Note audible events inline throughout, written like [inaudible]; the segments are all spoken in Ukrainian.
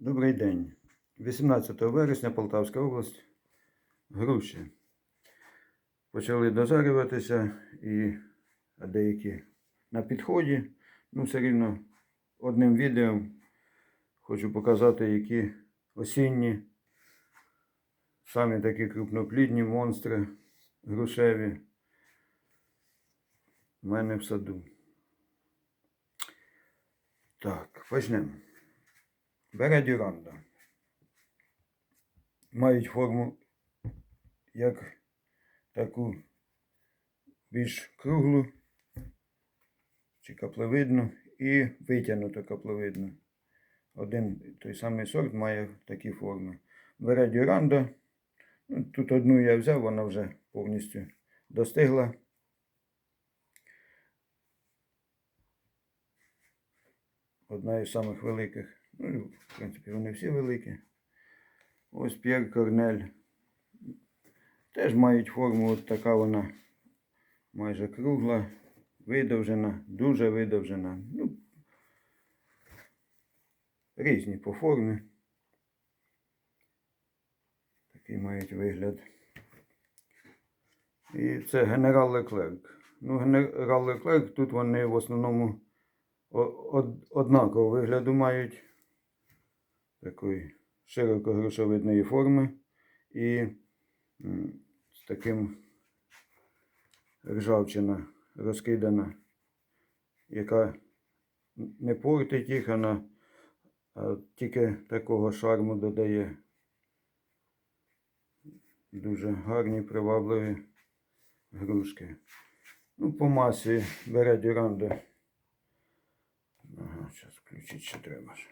Добрий день. 18 вересня Полтавська область. Груші. Почали дозарюватися і деякі на підході. Ну, все рівно одним відео хочу показати, які осінні, самі такі крупноплідні монстри грушеві в мене в саду. Так, почнемо. Бере дюранда. Мають форму як таку більш круглу чи каплевидну і витягнуту каплевидну. Один той самий сорт має такі форми. Бере дюранда. Ну, тут одну я взяв, вона вже повністю достигла. Одна із самих великих. Ну, в принципі, вони всі великі. Ось П'єр Корнель. Теж мають форму, от така вона майже кругла, видовжена, дуже видовжена. Ну, різні по формі. Такий мають вигляд. І це генерал Леклерк. Ну, генерал Леклерк, тут вони в основному однакового вигляду мають такої широко грушовидної форми і з таким ржавчина розкидана, яка не портить їх, вона тільки такого шарму додає. Дуже гарні, привабливі грушки. Ну, по масі бере дюранда. Ага, зараз включити ще треба. ж.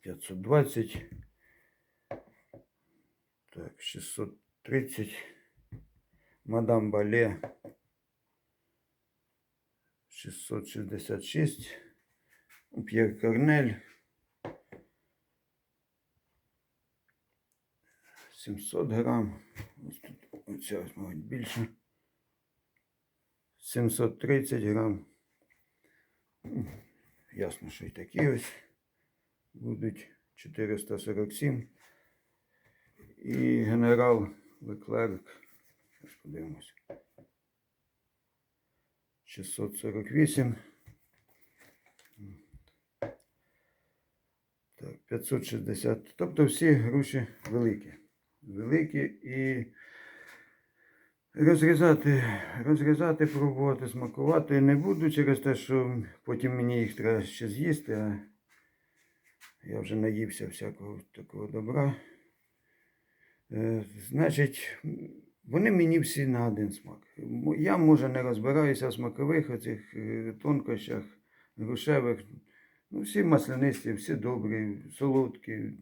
520. Так, 630. Мадам Бале. 666. П'єр Корнель. 700 грам. Ось тут оця мабуть, більше. 730 грам. Ясно, що і такі ось будуть 447. І генерал Леклерк. Подивимось. 648. Так, 560. Тобто всі груші великі. Великі і розрізати, розрізати, пробувати, смакувати не буду через те, що потім мені їх треба ще з'їсти, а я вже наївся всякого такого добра. Е, значить, вони мені всі на один смак. Я, може, не розбираюся в смакових оцих е, тонкощах, грушевих. Ну, всі маслянисті, всі добрі, солодкі,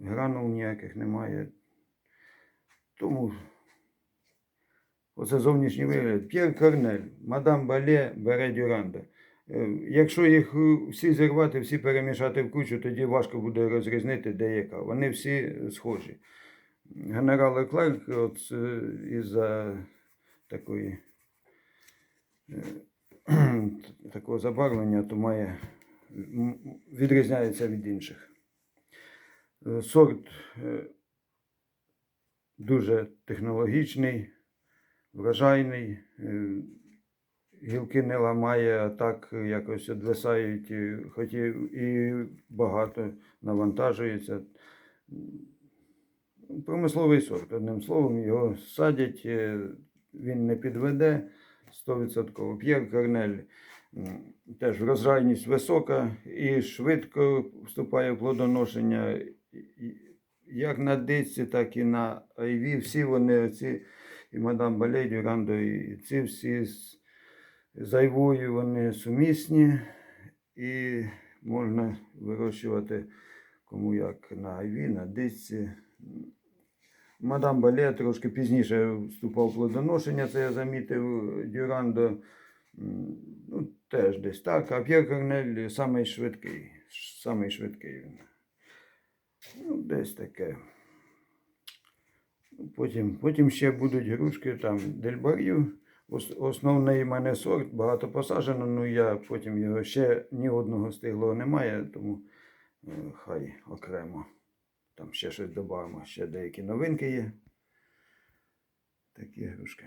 гранул ніяких немає. Тому оце зовнішній вигляд. П'єр Корнель, мадам Бале бере Дюранда. Е, Якщо їх е, всі зірвати, всі перемішати в кучу, тоді важко буде розрізнити, де яка. Вони всі схожі. Генерал Леклерк от е, із-за такої [clears throat] такого забарвлення, то має відрізняється від інших. Сорт дуже технологічний, врожайний. е, Гілки не ламає, а так якось відвисають, хоч і, багато навантажується. Промисловий сорт, одним словом, його садять, е, він не підведе 100%. П'єр Корнель теж врожайність висока і швидко вступає в плодоношення. Як на дичці, так і на айві. Всі вони, оці, і мадам Балей, Дюрандо, і ці всі з, з айвою вони сумісні і можна вирощувати кому як на айві, на дичці. Мадам Бале трошки пізніше вступав в плодоношення, це я замітив Дюрандо. Ну, теж десь так. А П'єр Корнель самий швидкий. Самий швидкий він. Ну, десь таке. Потім, потім ще будуть грушки там дельбарів. основний в мене сорт, багато посаджено, ну я потім його ще ні одного стиглого немає, тому е, хай окремо. Там ще щось додамо, ще деякі новинки є. Такі грушки.